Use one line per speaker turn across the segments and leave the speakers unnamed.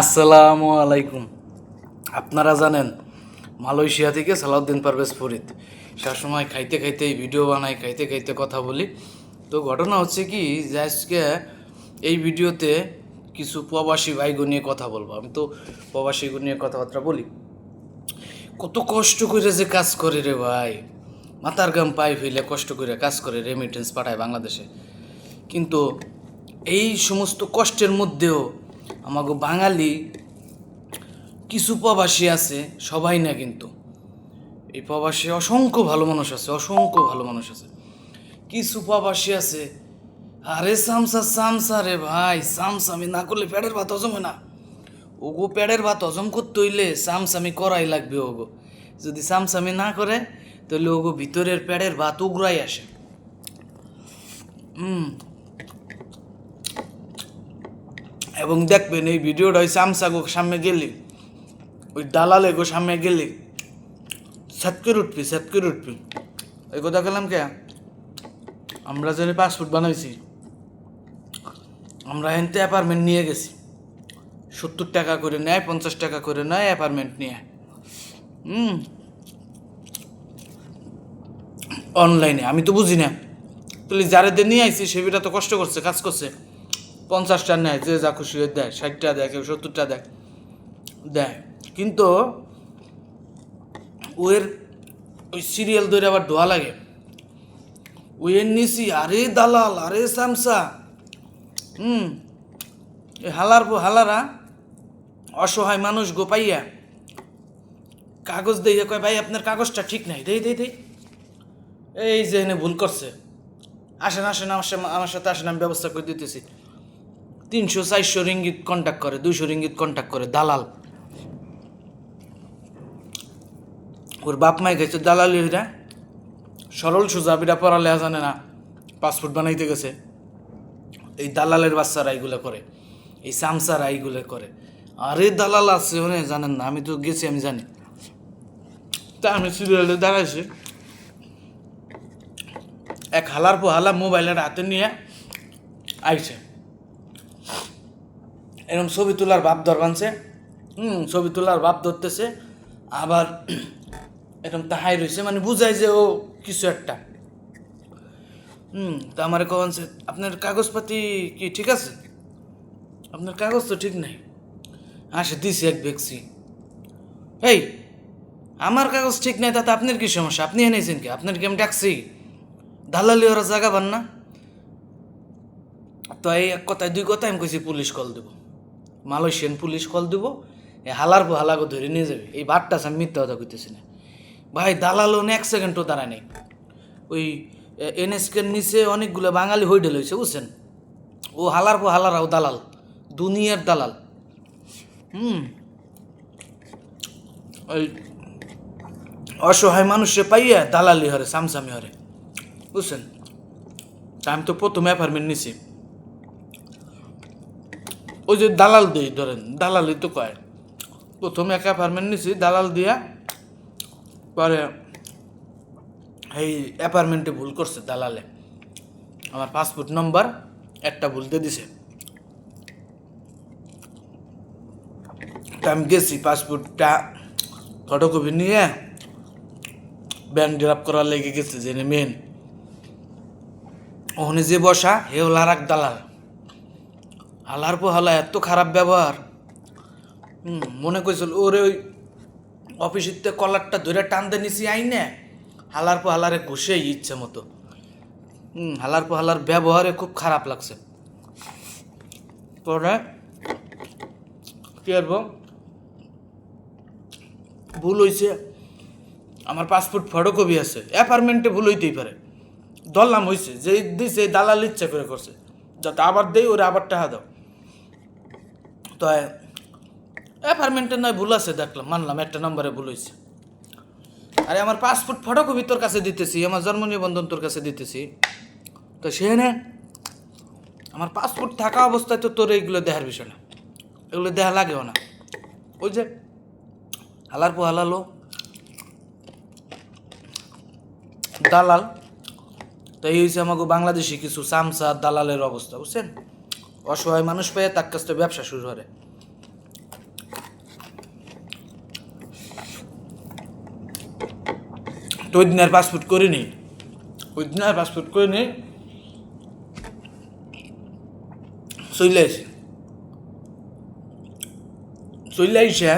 আসসালামু আলাইকুম। আপনারা জানেন, মালয়েশিয়া থেকে সালাউদ্দিন পারভেজ ফরিদ। সবসময় খাইতে খাইতে ভিডিও বানাই, খাইতে খাইতে কথা বলি। তো ঘটনা হচ্ছে কি, যে আজকে এই ভিডিওতে কিছু প্রবাসী ভাইগো নিয়ে কথা বলব। আমি তো প্রবাসীগো নিয়ে কথাবার্তা বলি। কত কষ্ট করে যে কাজ করে রে ভাই। মাথার গাম পাই ফেলে কষ্ট করে কাজ করে রেমিটেন্স পাঠায় বাংলাদেশে। কিন্তু এই সমস্ত কষ্টের মধ্যেও আমাকে বাঙালি কিছু প্রবাসী আছে, সবাই না কিন্তু। এই প্রবাসী অসংখ্য ভালো মানুষ আছে, অসংখ্য ভালো মানুষ আছে। কিছু প্রবাসী আছে, আরে সামসা সামসা রে ভাই সামসামি না করলে প্যাডের ভাত হজম হয় না। ওগো প্যাডের ভাত হজম করতে হইলে সামসামি করাই লাগবে ওগো। যদি সামসামি না করে, তাহলে ওগো ভিতরের প্যাডের ভাত উগরাই আসে। হুম এবং দেখবেন এই ভিডিওটা ওই সামসাগো সামনে গেলে, ওই দালালে গো সামনে গেলে সাতকের উঠবি সাতকের উঠবি। এই কথা গেলাম কে? আমরা যদি পাসপোর্ট বানাইছি, আমরা এনতে অ্যাপার্টমেন্ট নিয়ে গেছি। সত্তর টাকা করে নেয়, পঞ্চাশ টাকা করে নেয় অ্যাপার্টমেন্ট নিয়ে। হুম? অনলাইনে আমি তো বুঝি না। তাহলে যারা নিয়ে আইছি সেবিটা তো কষ্ট করছে, কাজ করছে। পঞ্চাশটা নেয়, যে যা খুশি দেয়, ষাটটা দেয়, কেউ সত্তরটা দেয় দেয়। কিন্তু ওয়ের ওই সিরিয়াল ধরে আবার ধোয়া লাগে। ওয়ের নিছি আরে দালাল, আরে সামসা। হুম হালার হালারা, অসহায় মানুষ গোপাইয়া কাগজ দিয়ে কয়, ভাই, আপনার কাগজটা ঠিক নাই, দেই দেই দেই। এই যে এনে ভুল করছে। আসেন আসেন, আমার আমার সাথে আসেন, আমি ব্যবস্থা করে দিতেছি। তিনশো চারশো রিঙ্গিত কন্ট্যাক্ট করে, দুইশো রিঙ্গিত কন্ট্যাক্ট করে, দালাল। ওর বাপ মাই গেছে দালালি হইরা সরল সোজা বিটা পড়ালে জানে না পাসপোর্ট বানাইতে গেছে। এই দালালের বাচ্চারা এইগুলো করে, এই সামসারা এইগুলো করে। আরে দালাল আছে ওনে জানেন না, আমি তো গেছি, আমি জানি। তা আমি সিরিয়ালে দাঁড়াইছি। এক হালার পর হালা মোবাইলের হাতে নিয়ে আইছে। এরকম ছবি তোলার ভাব ধরবানছে। হুম, ছবি তোলার ভাব ধরতেছে। আবার এরকম তাহাই রয়েছে মানে বুঝায় যে ও কিছু একটা। হুম, তা আমার কনছে আপনার কাগজপাতি কি ঠিক আছে? আপনার কাগজ তো ঠিক নাই। আসে, দিছি এক ভেক্সি এই আমার কাগজ ঠিক নাই, তাতে আপনার কি সমস্যা? আপনি এনেছেন কি? আপনার কি আমি ডাকছি? দালালি ওরা জায়গা পান না। তো এই এক কথায়, দুই কথায় আমি কইছি, পুলিশ কল দেবো। মালয়েশিয়ান পুলিশ কল দেবো এই হালার পর হালাকে ধরে নিয়ে যাবে। এই বারটা আমি মিথ্যা কথা কইতেছি না। ভাই, দালালও এক সেকেন্ডও দাঁড়ায় নেই। ওই এনএসকের নিচে অনেকগুলো বাঙালি হইডেল হয়েছে বুঝছেন? ও হালার পর হালারাও দালাল, দুনিয়ার দালাল। হুম। ওই, অসহায় মানুষে পাইয়া দালালি হরে, সামসামি হরে, বুঝছেন? আমি তো প্রথম অ্যাপার্টমেন্ট নিছি। ওই যে দালাল দিই, ধরেন দালালি তো কয়। প্রথম এক অ্যাপার্টমেন্ট নিছি, দালাল দিয়া পরে এই অ্যাপার্টমেন্টে ভুল করছে দালালে। আমার পাসপোর্ট নম্বর একটা ভুল দিয়ে দিছে। আমি গেছি পাসপোর্টটা ফটোকপি নিয়ে ব্যাংক ড্রাফ করার লেগে গেছে যে মেন ওখানে যে বসা হে হলো আর এক দালাল। হালার পর হালা এত খারাপ ব্যবহার। হুম, মনে করছিল ওরে ওই অফিসিতে কলারটা ধরে টানতে নিছি আইনে হালার পর হালারে ইচ্ছে মতো। হুম হালার পর হালার ব্যবহারে খুব খারাপ লাগছে। পরে কি করব ভুল হয়েছে আমার পাসপোর্ট ফটোকপি আছে। অ্যাপার্টমেন্টে ভুল হইতেই পারে। ধরলাম হয়েছে যে দিছে, দালাল ইচ্ছা করে করছে। যাতে আবার দেই, ওরা আবার টাকা দাও। তো অ্যাপার্টমেন্টে নয়, ভুল আছে, দেখলাম, মানলাম, একটা নম্বরে ভুল হয়েছে আরে, আমার পাসপোর্ট ফটোকপি তোর কাছে দিতেছি, আমার জন্ম নিবন্ধন তোর কাছে দিতেছি। তো সে নে, আমার পাসপোর্ট থাকা অবস্থায় তো তোর এইগুলো দেখার বিষয় না। এগুলো দেখা লাগেও না। ওই যে, হালার পো হালালো। দালাল, তো এই হয়েছে আমাকে বাংলাদেশি কিছু সামসা দালালের অবস্থা, বুঝছেন? অসহায় মানুষ পেয়ে তার কাছ থেকে ব্যবসা শুরু করে। তো ওই দিন আর পাসপোর্ট করিনি। ওই দিন আর পাসপোর্ট করিনি। চলে চলে আইসা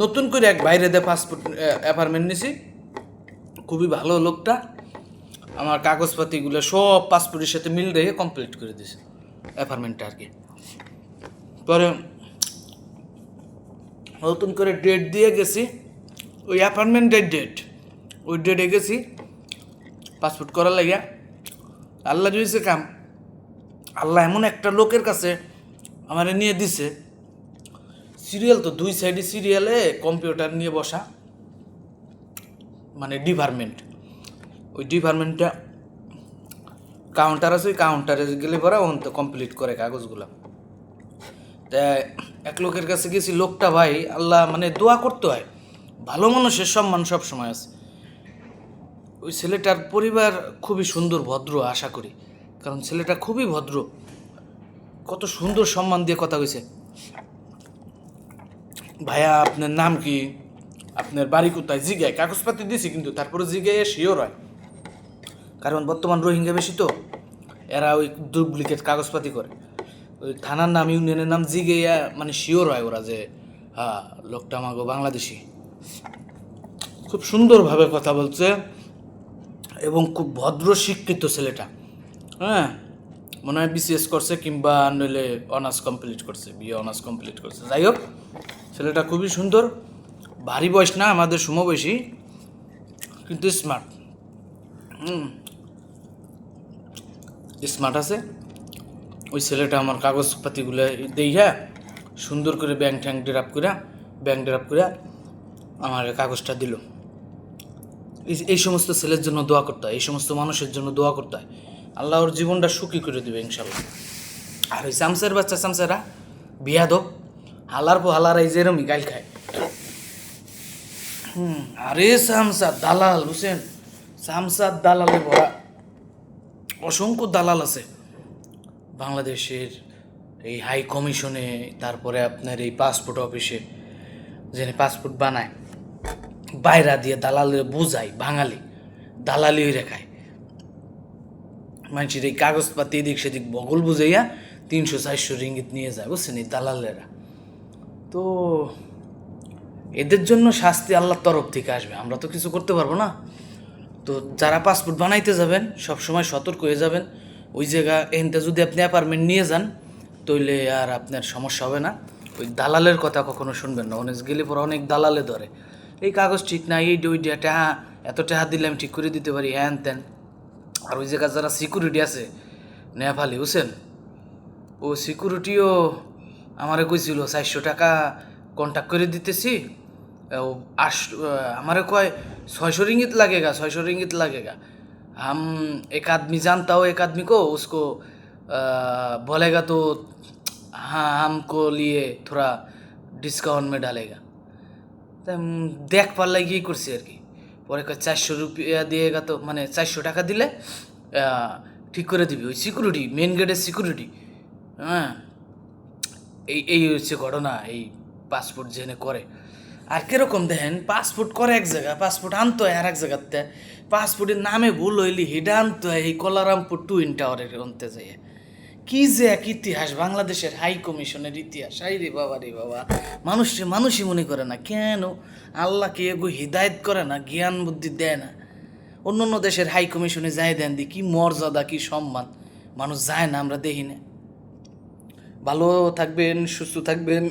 নতুন করে এক বাইরে দিয়ে পাসপোর্ট অ্যাপার্টমেন্ট নিছি। খুবই ভালো লোকটা। আমার কাগজপাতিগুলো সব পাসপোর্টের সাথে মিল রেখে কমপ্লিট করে দিয়েছে অ্যাপার্টমেন্টটা আর কি পরে নতুন করে ডেট দিয়ে গেছি, ওই অ্যাপার্টমেন্টের ডেট ওই ডেটে গেছি পাসপোর্ট করার লাগিয়া। আল্লাহ দিয়েছে কাম, আল্লাহ এমন একটা লোকের কাছে আমারে নিয়ে দিছে। সিরিয়াল তো দুই সাইডে সিরিয়ালে কম্পিউটার নিয়ে বসা মানে ডিপার্টমেন্ট ওই ডিপার্টমেন্টটা কাউন্টার আছে, ওই কাউন্টারে গেলে পরে ওখান তো কমপ্লিট করে কাগজগুলো। তা এক লোকের কাছে গেছি, লোকটা ভাই, আল্লাহ মানে দোয়া করতে হয়। ভালো মানুষের সম্মান সব সময় আছে। ওই ছেলেটার পরিবার খুবই সুন্দর, ভদ্র, আশা করি। কারণ ছেলেটা খুবই ভদ্র। কত সুন্দর সম্মান দিয়ে কথা কইছে। ভাইয়া, আপনার নাম কি? আপনার বাড়ি কোথায়? জিগায়, কাগজপাতি দিছি কিন্তু, তারপরে জিগায় শিওর হয়। কারণ বর্তমান রোহিঙ্গা বেশি তো। এরা ওই ডুপ্লিকেট কাগজপাতি করে। ওই থানার নাম, ইউনিয়নের নাম জিগাইয়া মানে শিওর হয় ওরা যে হ্যাঁ লোকটা আমাকে বাংলাদেশি। খুব সুন্দরভাবে কথা বলছে এবং খুব ভদ্র শিক্ষিত ছেলেটা। হ্যাঁ মনে হয় বিসিএস করছে কিংবা নইলে অনার্স কমপ্লিট করছে বিয়ে অনার্স কমপ্লিট করছে। যাই হোক, ছেলেটা খুবই সুন্দর। ভারী বয়স না, আমাদের সমবয়সী, কিন্তু স্মার্ট হুম। স্মার্ট আছে। ওই ছেলেটা আমার কাগজপাতিগুলো দেই হ্যাঁ সুন্দর করে ব্যাংক ট্যাঙ্ক ড্রাপ করে ব্যাংক ড্রাপ করে আমার কাগজটা দিল। এই- সমস্ত ছেলের জন্য দোয়া করতে হয়, এই সমস্ত মানুষের জন্য দোয়া করতে হয়। আল্লাহর জীবনটা সুখী করে দেবে ইনশাল্লাহ আর ওই চামচের বাচ্চা চামচেরা বিয়া দো হালার পো হালার এই যেরমই গাইল খায়। হুম, আরে সামসা দালাল, বুঝছেন? সামসার দালালে ভরা অসংখ্য দালাল আছে। বাংলাদেশের এই হাই কমিশনে, তারপরে আপনার এই পাসপোর্ট অফিসে যিনি পাসপোর্ট বানায়, বাইরা দিয়ে দালালে বুঝায়, বাঙালি দালালি রেখায়। মানুষের এই কাগজপাতি এদিক সেদিক বগল বুঝাইয়া তিনশো, চারশো রিঙ্গিত নিয়ে যায়, বুঝছেন এই দালালেরা। তো এদের জন্য শাস্তি আল্লাহর তরফ থেকে আসবে, আমরা তো কিছু করতে পারব না। তো যারা পাসপোর্ট বানাইতে যাবেন, সবসময় সতর্ক হয়ে যাবেন। ওই জায়গা এনতে যদি আপনি অ্যাপার্টমেন্ট নিয়ে যান, তইলে আর আপনার সমস্যা হবে না। ওই দালালের কথা কখনো শুনবেন না। অনেক গেলে পরে অনেক দালালে ধরে। এই কাগজ ঠিক না এই ডই ডিয়া টাহা, এত টাহা দিলে আমি ঠিক করে দিতে পারি হ্যান ত্যান আর ওই জায়গায় যারা সিকিউরিটি আছে নেফালি বুঝছেন? ও সিকিউরিটিও আমারে কইছিল, চারশো টাকা কন্ট্যাক্ট করে দিতেছি। ও আস আমারে কয় ছয়শো রিঙ্গিত लगेगा ছয়শো রিঙ্গিত लगेगा हम एक आदमी जानता हो एक आदमी को उसको अ, बोलेगा तो हाँ हमको लिए थोड़ा डिस्काउंट में डालेगा তা উম, দেখ পারলে গিয়ে করছি আর কি পরে কয় চারশো রুপিয়া দিয়েগা তো মানে চারশো টাকা দিলে আহ, ঠিক করে দিবি ওই সিকিউরিটি মেন গেটের সিকিউরিটি হ্যাঁ এই এই হচ্ছে ঘটনা এই পাসপোর্ট জেনে করে আর কীরকম দেখেন? পাসপোর্ট করে এক জায়গা পাসপোর্ট আনতে হয় আর এক জায়গাতে পাসপোর্টের নামে ভুল হইলি, হেডা আনতে হয় এই কলারামপুর টুইন টাওয়ারের আনতে যাই কি যে এক ইতিহাস, বাংলাদেশের হাই কমিশনের ইতিহাস। হাই রে বাবা রে বাবা। মানুষ মানুষই মনে করে না। কেন? আল্লাহকে এগো হৃদায়ত করে না, জ্ঞান বুদ্ধি দেয় না। অন্য অন্য দেশের হাই কমিশনে যায় দেন দি, কি মর্যাদা, কি সম্মান। মানুষ যায় না, আমরা দেখি না। ভালো থাকবেন, সুস্থ থাকবেন।